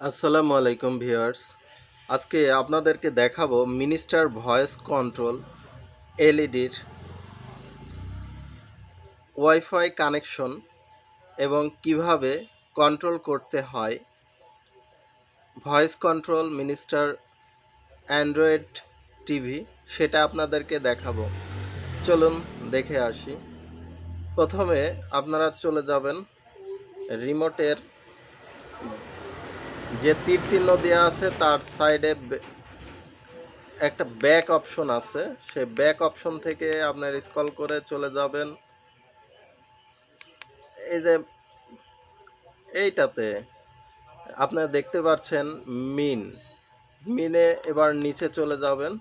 আসসালামু আলাইকুম ভিউয়ার্স। আজকে আপনাদেরকে দেখাবো মিনিস্টার ভয়েস কন্ট্রোল এলইডির ওয়াইফাই কানেকশন এবং কীভাবে কন্ট্রোল করতে হয়। Voice control minister android TV, সেটা আপনাদেরকে দেখাবো। চলুন দেখে আসি। প্রথমে আপনারা চলে যাবেন রিমোটের যে তীর চিহ্ন দেওয়া আছে, তার সাইডে একটা ব্যাক অপশন আছে। সে ব্যাক অপশন থেকে আপনার স্কল করে চলে যাবেন। এই যে এইটাতে আপনারা দেখতে পাচ্ছেন মিন মিনে এবার নিচে চলে যাবেন।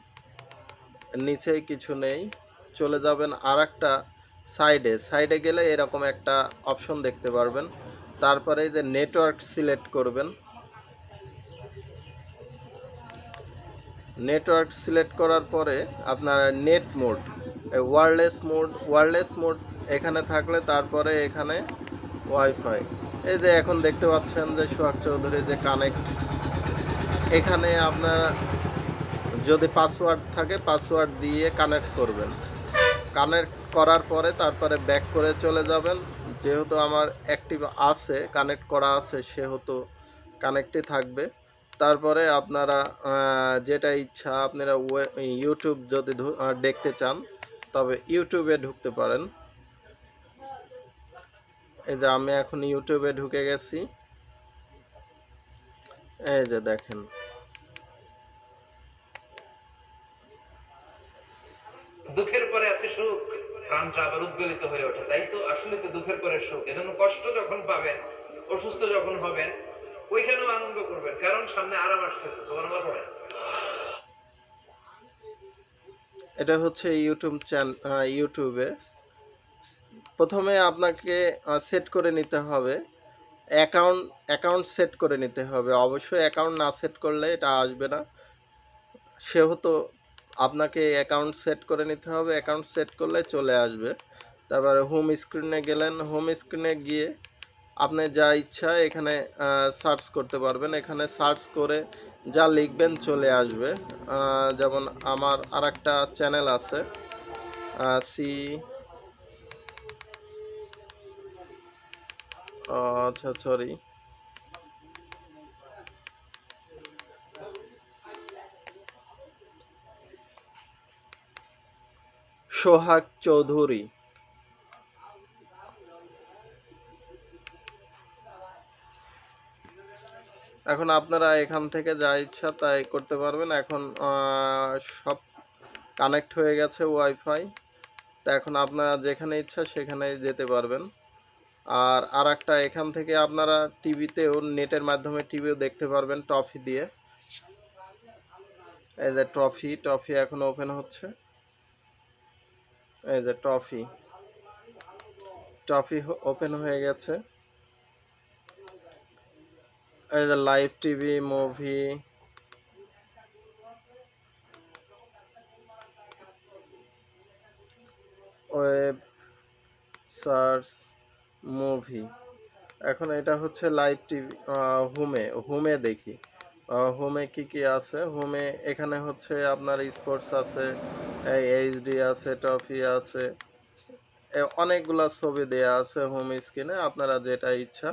নিচে কিছু নেই। চলে যাবেন আর একটা সাইডে সাইডে গেলে এরকম একটা অপশন দেখতে পারবেন। তারপরে এই যে নেটওয়ার্ক সিলেক্ট করবেন। নেটওয়ার্ক সিলেক্ট করার পরে আপনার net mode wireless mode wireless mode এখানে থাকলে তারপরে এখানে ওয়াইফাই। এই যে এখন দেখতে পাচ্ছেন যে সোহাগ চৌধুরী যে কানেক্ট, এখানে আপনার যদি পাসওয়ার্ড থাকে, পাসওয়ার্ড দিয়ে কানেক্ট করবেন। কানেক্ট করার পরে তারপরে ব্যাক করে চলে যাবেন। যেহেতু আমার অ্যাক্টিভ আছে, কানেক্ট করা আছে, সেহেতু কানেক্টই থাকবে। তারপরে আপনারা যেটা ইচ্ছা আপনারা ইউটিউব যদি দেখতে চান, তবে ইউটিউবে ঢুকতে পারেন। এই যে আমি এখন ইউটিউবে ঢুকে গেছি। এই যে দেখেন। দুঃখের পরে আছে সুখ প্রাণটা আবার উদ্বেলিত হয়ে ওঠে, তাই তো? আসলে তো দুঃখের পরে সুখ, এজন্য কষ্ট যখন পাবেন, অসুস্থ যখন হবেন, ওইখানেও আনন্দ কারণ সামনে আরাম আসতেছে, সুবহানাল্লাহ পড়েন এটা হচ্ছে ইউটিউব চ্যান ইউটিউবে প্রথমে আপনাকে সেট করে নিতে হবে। অ্যাকাউন্ট অ্যাকাউন্ট সেট করে নিতে হবে। অবশ্যই অ্যাকাউন্ট না সেট করলে এটা আসবে না। সেহেতু আপনাকে অ্যাকাউন্ট সেট করে নিতে হবে। অ্যাকাউন্ট সেট করলে চলে আসবে। তারপরে হোম স্ক্রিনে গেলেন। হোম স্ক্রিনে গিয়ে আপনি যা ইচ্ছা এখানে সার্চ করতে পারবেন। এখানে সার্চ করে যা লিখবেন চলে আসবে। যেমন আমার আর একটা চ্যানেল আছে সি আচ্ছা সরি সোহাগ চৌধুরী। এখন আপনারা এখান থেকে যা ইচ্ছা তাই করতে পারবেন। এখন সব কানেক্ট হয়ে গেছে ওয়াইফাই তা এখন আপনারা যেখানে ইচ্ছা সেখানে যেতে পারবেন। আর আর একটা এখান থেকে আপনারা টিভিতেও, নেটের মাধ্যমে টিভিও দেখতে পারবেন ট্রফি দিয়ে। এই যে ট্রফি ট্রফি এখন ওপেন হচ্ছে। এই যে ট্রফি টফি ওপেন হয়ে গেছে। Live TV movie web search movie এখন এটা হচ্ছে লাইভ টিভি হোমে হোমে দেখি। হোমে কি কি আছে? হোমে এখানে হচ্ছে আপনার স্পোর্টস আছে, এই এইচডি আছে টফি আছে। অনেকগুলা ছবি দেয়া আছে হোম স্ক্রিনে আপনারা যেটা ইচ্ছা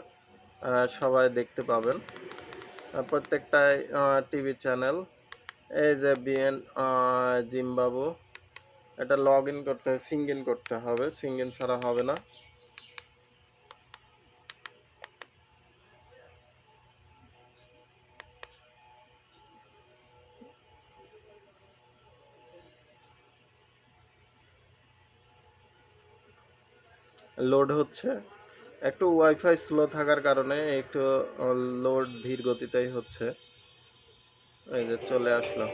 সবাই দেখতে পাবেন। আহ, প্রত্যেকটাই টিভি চ্যানেল। এই যে বিএন জিম্বাবু এটা লগ ইন করতে হবে সিঙ্গ ইন করতে হবে। সিঙ্গ ইন ছাড়া হবে না। লোড হচ্ছে। একটু ওয়াইফাই স্লো থাকার কারণে একটু লোড ধীর গতিতেই হচ্ছে। এই যে চলে আসলো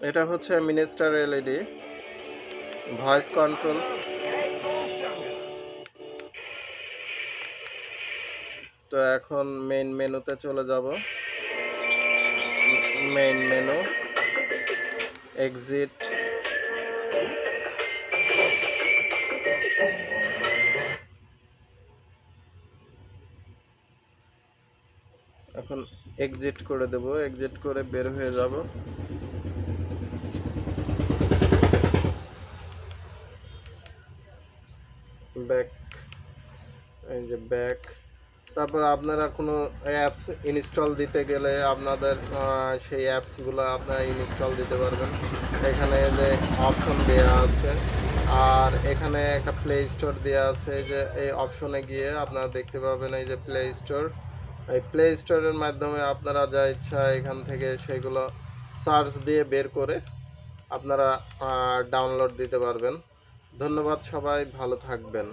এটা হচ্ছে মিনিস্টার এলইডি ভয়েস কন্ট্রোল তো এখন মেইন মেনুতে চলে যাব। মেইন মেনু এক্সিট এখন এক্সিট করে দেব। এক্সিট করে বের হয়ে যাব। ব্যাক এই যে ব্যাক তারপর আপনারা কোনো অ্যাপস ইনস্টল দিতে গেলে আপনাদের সেই অ্যাপসগুলো আপনারা ইনস্টল দিতে পারবেন। এখানে যে অপশন দেওয়া আছে, আর এখানে একটা প্লে স্টোর দেওয়া আছে যে এই অপশনে গিয়ে আপনারা দেখতে পাবেন এই যে প্লে স্টোর এই প্লে স্টোরের মাধ্যমে আপনারা যা ইচ্ছা এখান থেকে সেগুলো সার্চ দিয়ে বের করে আপনারা ডাউনলোড দিতে পারবেন। ধন্যবাদ সবাই, ভালো থাকবেন।